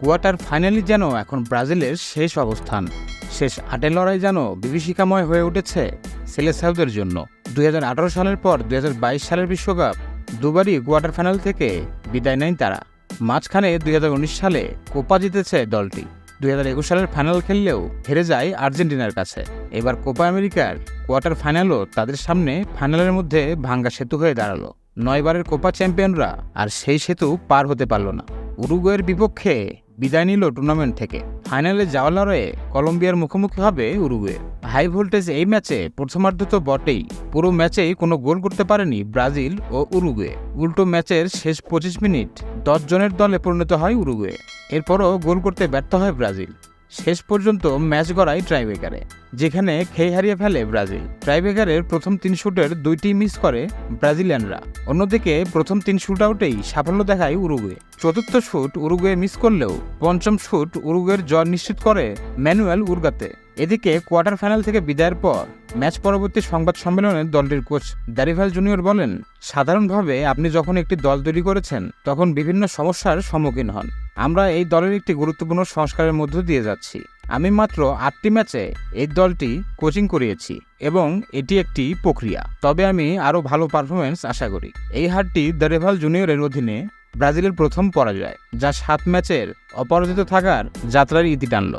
Quarter finally যেন এখন ব্রাজিলের শেষ অবস্থান। শেষ আটে লড়াই যেন বিভীষিকাময় হয়ে উঠেছে সেলেসাউদের জন্য। দু হাজার আঠারো সালের পর দু হাজার বাইশ সালের বিশ্বকাপ দুবারই কোয়ার্টার ফাইনাল থেকে বিদায় নেয় তারা। মাঝখানে দু হাজার উনিশ সালে কোপা জিতেছে দলটি। দুই হাজার একুশ সালের ফাইনাল খেললেও হেরে যায় আর্জেন্টিনার কাছে। এবার কোপা আমেরিকার কোয়ার্টার ফাইনালও তাদের সামনে ফাইনালের মধ্যে ভাঙ্গা সেতু হয়ে দাঁড়াল। নয়বারের কোপা চ্যাম্পিয়নরা আর সেই সেতু পার হতে পারল না। উরুগুয়ের বিপক্ষে বিদায় নিল টুর্নামেন্ট থেকে। ফাইনালে যাওয়ার লড়াইয়ে কলম্বিয়ার মুখোমুখি হবে উরুগুয়ে। হাই ভোল্টেজ এই ম্যাচে প্রথমার্ধ তো বটেই। পুরো ম্যাচেই কোনো গোল করতে পারেনি ব্রাজিল ও উরুগুয়ে। উল্টো ম্যাচের শেষ পঁচিশ মিনিট দশ জনের দলে পরিণত হয় উরুগুয়ে। এরপরও গোল করতে ব্যর্থ হয় ব্রাজিল। শেষ পর্যন্ত ম্যাচ গড়ায় ট্রাইবেকারে যেখানে খেয়ে হারিয়ে ফেলে ব্রাজিল। ট্রাইবেকারের প্রথম তিন শুটের দুইটি মিস করে ব্রাজিলিয়ানরা। অন্যদিকে প্রথম তিন শুট আউটেই সাফল্য দেখায় উরুগুয়ে। চতুর্থ শুট উরুগুয়ে মিস করলেও পঞ্চম শুট উরুগুয়ের জয় নিশ্চিত করে ম্যানুয়েল উর্গাতে। এদিকে কোয়ার্টার ফাইনাল থেকে বিদায়ের পর ম্যাচ পরবর্তী সংবাদ সম্মেলনে দলটির কোচ দ্যারিভাল জুনিয়র বলেন, সাধারণভাবে আপনি যখন একটি দল তৈরি করেছেন, তখন বিভিন্ন সমস্যার সম্মুখীন হন। আমরা এই দলের একটি গুরুত্বপূর্ণ সংস্কারের মধ্য দিয়ে যাচ্ছি। আমি মাত্র আটটি ম্যাচে এই দলটি কোচিং করিয়েছি এবং এটি একটি প্রক্রিয়া। তবে আমি আরও ভালো পারফরমেন্স আশা করি। এই হারটি দ্যারেভাল জুনিয়রের অধীনে ব্রাজিলের প্রথম পরাজয় যা সাত ম্যাচের অপরাজিত থাকার যাত্রার ইতি টানল।